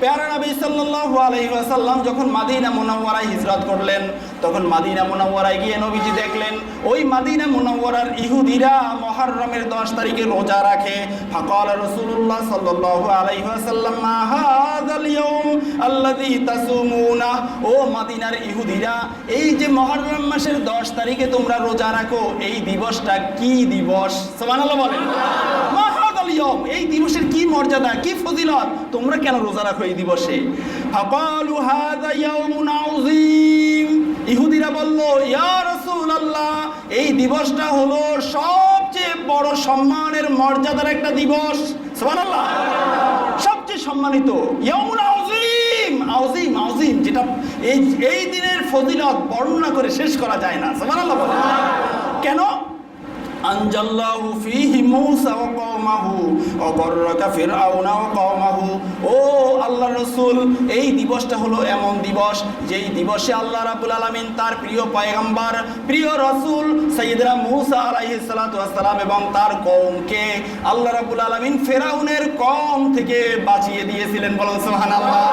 পেয়ারা নবী সাল্লাল্লাহু আলাইহি ওয়াসাল্লাম যখন মাদিনা মুনাওয়ারায় হিজরত করলেন, তখন মাদিনা মুনাওয়ারায় গিয়ে নবীজি দেখলেন, ওই মাদিনা মুনাওয়ারার ইহুদিরা মুহররমের 10 তারিখে রোজা রাখে। ফাকাল রাসূলুল্লাহ সাল্লাল্লাহু আলাইহি ওয়াসাল্লাম, মা হাযাল ইয়াউম আল্লাযী তাসুমুনা? ও মাদিনার ইহুদিরা, এই যে মুহররম মাসের 10 তারিখে তোমরা রোজা রাখো, এই দিবসটা কি দিবস? সুবহানাল্লাহ বলেন। মা হাযাল ইয়াউম এই দিবসের কি মর্যাদা, কি ফজিলত? তোমরা কেন রোজা রাখো এই দিবসে? ফাকালু হাযা ইয়াউমুন আযীম। ইহুদিরা বলল, ইয়া রাসূলুল্লাহ, এই দিবসটা হলো সবচেয়ে বড় সম্মানের, মর্যাদার একটা দিবস। সুবহানাল্লাহ। সবচেয়ে সম্মানিত। ইয়াউমুন আযীম। আযীম আযীম, যেটা এই এই দিনের ফজিলত বর্ণনা করে শেষ করা যায় না। সুবহানাল্লাহ কেন? আনজাল্লাহু ফীহি মূসা ওয়া আল্লাহ এবং তার আল্লাহ ফেরাউনের কওম থেকে বাঁচিয়ে দিয়েছিলেন বলুন সুবহানাল্লাহ।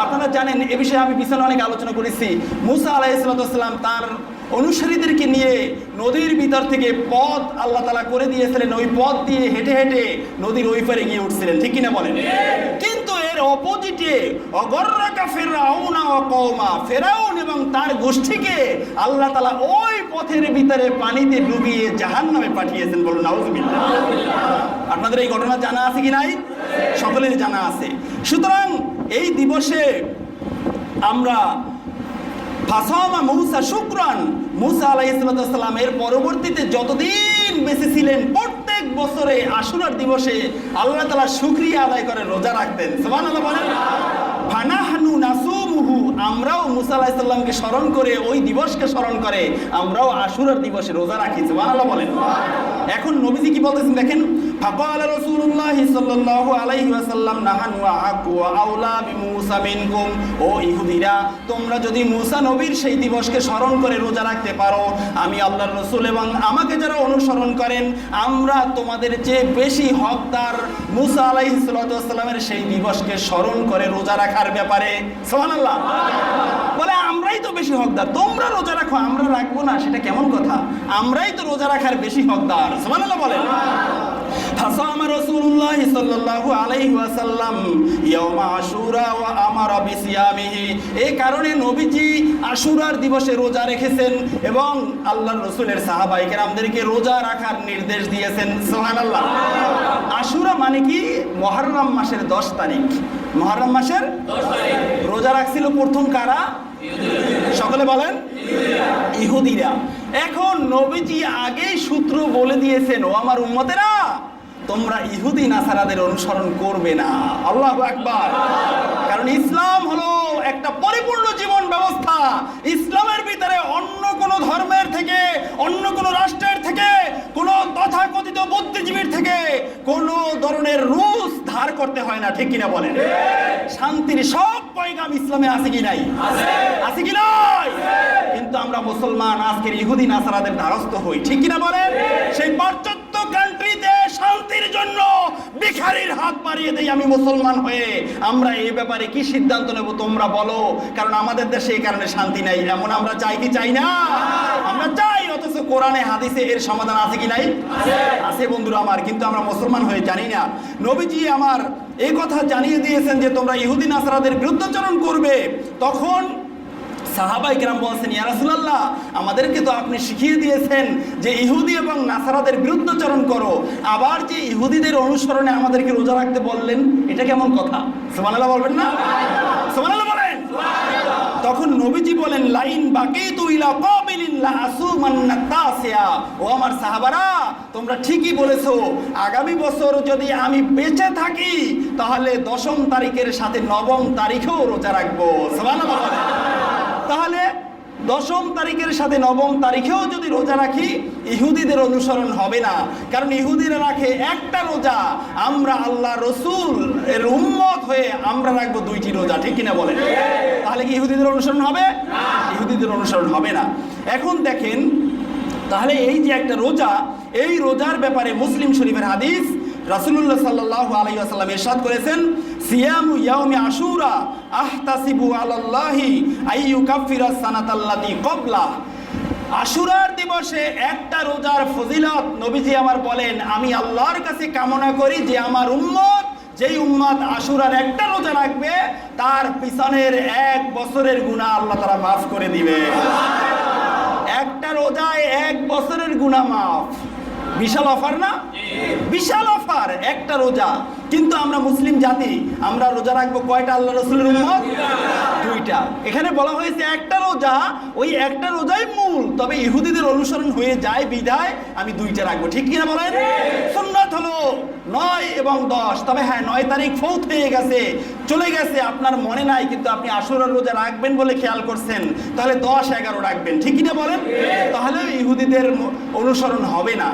আপনারা জানেন, এ বিষয়ে আমি পিছনে অনেক আলোচনা করেছি। মুসা আলাইসালাম তার অনুসারীদেরকে নিয়ে নদীর ভিতর থেকে পথ আল্লাহ তালা করে দিয়েছিলেন। ওই পথ দিয়ে হেঁটে হেঁটে নদীর ওই পারে গিয়ে উঠছিলেন। ঠিক কিনা বলেন? কিন্তু এর অপোজিটে অগর্রাকা ফেরাউনা ও কওমা ফেরাউন এবং তার গোষ্ঠীকে আল্লাহ তালা ওই পথের ভিতরে পানিতে ডুবিয়ে জাহান নামে পাঠিয়েছেন বলুন নাউজুবিল্লাহ আপনাদের এই ঘটনা জানা আছে কি নাই? সকলের জানা আছে। সুতরাং এই দিবসে আমরা ফাসামা মৌসা শুক্রান। মুসা আলাইসালাম এর পরবর্তীতে যতদিন বেঁচে ছিলেন, প্রত্যেক বছরে আশুরার দিবসে আল্লাহ তালা শুক্রিয়া আদায় করে রোজা রাখতেন। সোমান আল্লাহ বলেন, ফানাহানু নাসুমুহু আমরাও মুসা আলাইসাল্লামকে স্মরণ করে ওই দিবসকে স্মরণ করে, আমরাও আশুরার দিবসে রোজা রাখি, সুবহানাল্লাহ বলেন। এখন নবীজি কি বলতেছেন দেখেন? ফাকাল রাসূলুল্লাহ সাল্লাল্লাহু আলাইহি ওয়াসাল্লাম, নাহানু আহাকু ওয়া আউলা বিমূসা মিনকুম। ও ইহুদিরা, তোমরা যদি মুসা নবীর সেই দিবসকে স্মরণ করে রোজা রাখতে পারো, আমি আল্লাহর রাসূল এবং আমাকে যারা অনুসরণ করেন, আমরা তোমাদের চেয়ে বেশি হকদার মুসা আলাইহিস সালাতু সেই দিবসকে স্মরণ করে রোজা রাখার ব্যাপারে। সুবহানাল্লাহ। বলে আমরাই তো বেশি হকদার তোমরা রোজা রাখো আমরা রাখবো না সেটা কেমন কথা আমরাই তো রোজা রাখার বেশি হকদার সুবহানাল্লাহ বলেন فصام رسول الله صلى الله عليه وسلم يوم عاشوراء وامر بصيامه এই কারণে নবীজি আশুরার দিবসে রোজা রেখেছেন এবং আল্লাহর রাসূলের সাহাবায়ে কেরামদেরকে রোজা রাখার নির্দেশ দিয়েছেন সুবহানাল্লাহ আশুরা মানে কি মুহররম মাসের 10 তারিখ মুহররম মাসের রোজা রাখছিল প্রথম কারা? সকলে বলেন? ইহুদিরা। এখন নবীজি আগেই সূত্র বলে দিয়েছেন, ও আমার উম্মতেরা, তোমরা ইহুদি নাসারাদের অনুসরণ করবে না। আল্লাহ একবার কারণ ইসলাম হলো একটা পরিপূর্ণ জীবন ব্যবস্থা। ইসলামের ভিতরে অন্য কোন ধর্মের থেকে অন্য কোন রাষ্ট্রের থেকে কোন তথাকথিত বুদ্ধিজীবীর থেকে কোন ধরনের রুলস ধার করতে হয় না ঠিক কিনা বলেন? শান্তির সব পয়গাম ইসলামে আছে কি নাই? আছে। কি নাই? কিন্তু আমরা মুসলমান আজকের ইহুদি নাসারাদের দ্বারস্থ হই ঠিক কিনা বলেন? সেই পাশ্চাত্য কান্ট্রিতে শান্তির জন্য হাত বাড়িয়ে দেই আমি মুসলমান হয়ে। আমরা এই ব্যাপারে কি সিদ্ধান্ত নেব তোমরা বলো। কারণ আমাদের দেশে এই কারণে শান্তি নাই। এমন আমরা চাই কি চাই না? আমরা চাই অথচ কোরআনে হাদিসে এর সমাধান আছে কি নাই? আছে। বন্ধুরা আমার কিন্তু আমরা মুসলমান হয়ে জানি না। নবীজি আমার এই কথা জানিয়ে দিয়েছেন যে তোমরা ইহুদি নাসারাদের বিরুদ্ধাচরণ করবে। তখন সাহাবাই কেরাম বলছেন, ইয়া রাসূলুল্লাহ, আমাদেরকে তো আপনি শিখিয়ে দিয়েছেন যে ইহুদি এবং নাসারাদের বিরুদ্ধাচরণ করো। আবার যে ইহুদিদের অনুসরণে আমাদেরকে রোজা রাখতে বললেন, এটা কেমন কথা? সুবহানাল্লাহ বলবেন না? সুবহানাল্লাহ বলেন। তখন নবীজি বলেন, লাইন বাকি তু ইলা কাবিলিন লা আসুমান্না তাসিয়া ও আমার সাহাবারা, তোমরা ঠিকই বলেছ, আগামী বছর যদি আমি বেঁচে থাকি, তাহলে দশম তারিখের সাথে নবম তারিখেও রোজা রাখব। সুবহানাল্লাহ বলেন। তাহলে দশম তারিখের সাথে নবম তারিখেও যদি রোজা রাখি, ইহুদিদের অনুসরণ হবে না। কারণ ইহুদিরা রাখে একটা রোজা। আমরা আল্লাহ রসুল, এর উম্মত হয়ে আমরা রাখব দুইটি রোজা। ঠিক কিনা বলেন? তাহলে কি ইহুদিদের অনুসরণ হবে? ইহুদিদের অনুসরণ হবে না। এখন দেখেন, তাহলে এই যে একটা রোজা, এই রোজার ব্যাপারে মুসলিম শরীফের হাদিস রাসূলুল্লাহ সাল্লাল্লাহু আলাইহি ওয়াসাল্লাম ইরশাদ করেছেন, সিয়ামু ইয়াউমি আশুরা আহতাসিবু আলাল্লাহি আইয়ুকাফিরা সানাতাল্লাতি ক্বাবলা আশুরার দিবসে একটা রোজার ফজিলত নবীজি আমার বলেন, আমি আল্লাহর কাছে কামনা করি যে আমার উম্মত, যেই উম্মত আশুরার একটা রোজা রাখবে, তার পিছনের এক বছরের গুনাহ আল্লাহ তারা মাফ করে দিবে। একটা রোজায় এক বছরের গুনাহ মাফ। বিশাল অফার না? বিশাল অফার, একটা রোজা। কিন্তু আমরা মুসলিম জাতি, আমরা রোজা রাখব কয়টা আল্লাহ রসুলের দুইটা। এখানে বলা হয়েছে একটা রোজা, ওই একটা রোজাই মূল। তবে ইহুদিদের অনুসরণ হয়ে যায়, বিদায়, আমি দুইটা রাখব। ঠিক কিনা বলেন? সুন্নাত হলো নয় এবং দশ। তবে হ্যাঁ নয় তারিখ ফৌত হয়ে গেছে, চলে গেছে। আপনার মনে নাই, কিন্তু আপনি আসরের রোজা রাখবেন বলে খেয়াল করছেন। তাহলে দশ, এগারো রাখবেন। ঠিক কিনা বলেন? তাহলে ইহুদিদের অনুসরণ হবে না।